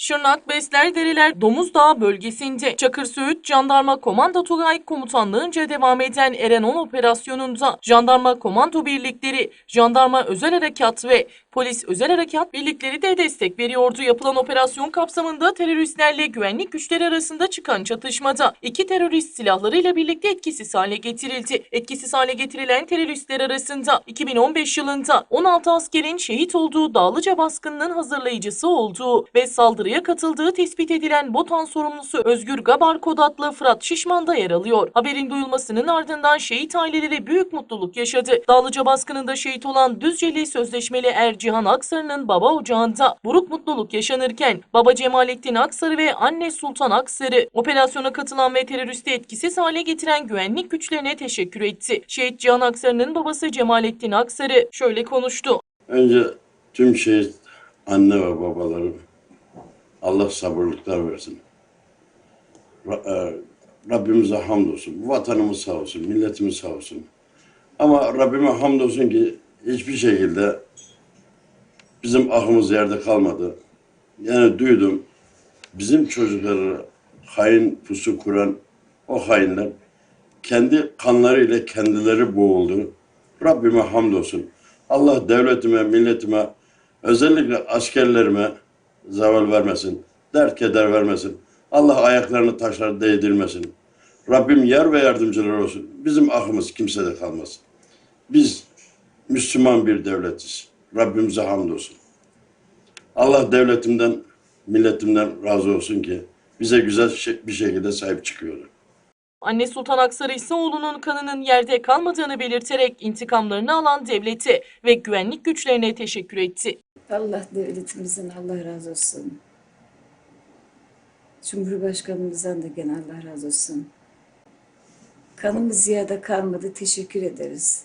Şırnak Besler Dereler Domuz Dağı bölgesinde Çakır Söğüt Jandarma Komando Tugay Komutanlığınca devam eden Erenon operasyonunda jandarma komando birlikleri, jandarma özel harekat ve polis özel harekat birlikleri de destek veriyordu. Yapılan operasyon kapsamında teröristlerle güvenlik güçleri arasında çıkan çatışmada iki terörist silahlarıyla birlikte etkisiz hale getirildi. Etkisiz hale getirilen teröristler arasında 2015 yılında 16 askerin şehit olduğu Dağlıca baskınının hazırlayıcısı olduğu ve saldırıya katıldığı tespit edilen BOTAN sorumlusu Özgür Gabar Kod Fırat Şişman da yer alıyor. Haberin duyulmasının ardından şehit aileleri büyük mutluluk yaşadı. Dağlıca baskınında şehit olan Düzceli Sözleşmeli Er Cihan Aksarı'nın baba ocağında buruk mutluluk yaşanırken baba Cemalettin Aksarı ve anne Sultan Aksarı operasyona katılan ve teröristi etkisiz hale getiren güvenlik güçlerine teşekkür etti. Şehit Cihan Aksarı'nın babası Cemalettin Aksarı şöyle konuştu. Önce tüm şehit anne ve babaların Allah sabırlıklar versin. E, Rabbimize hamdolsun. Vatanımız sağ olsun, milletimiz sağ olsun. Ama Rabbime hamdolsun ki hiçbir şekilde bizim ahımız yerde kalmadı. Yani duydum bizim çocukları hain pusu kuran o hainler kendi kanlarıyla kendileri boğuldu. Rabbime hamdolsun. Allah devletime, milletime, özellikle askerlerime zeval vermesin. Dert keder vermesin. Allah ayaklarını taşlara değdirmesin. Rabbim yar ve yardımcılar olsun. Bizim ahımız kimsede kalmasın. Biz Müslüman bir devletiz. Rabbimize hamdolsun. Allah devletimden, milletimden razı olsun ki bize güzel bir şekilde sahip çıkıyorlar. Anne Sultan Aksarı ise oğlunun kanının yerde kalmadığını belirterek intikamlarını alan devlete ve güvenlik güçlerine teşekkür etti. Allah devletimizden Allah razı olsun. Cumhurbaşkanımızdan da gene Allah razı olsun. Kanımız ziyade kalmadı. Teşekkür ederiz.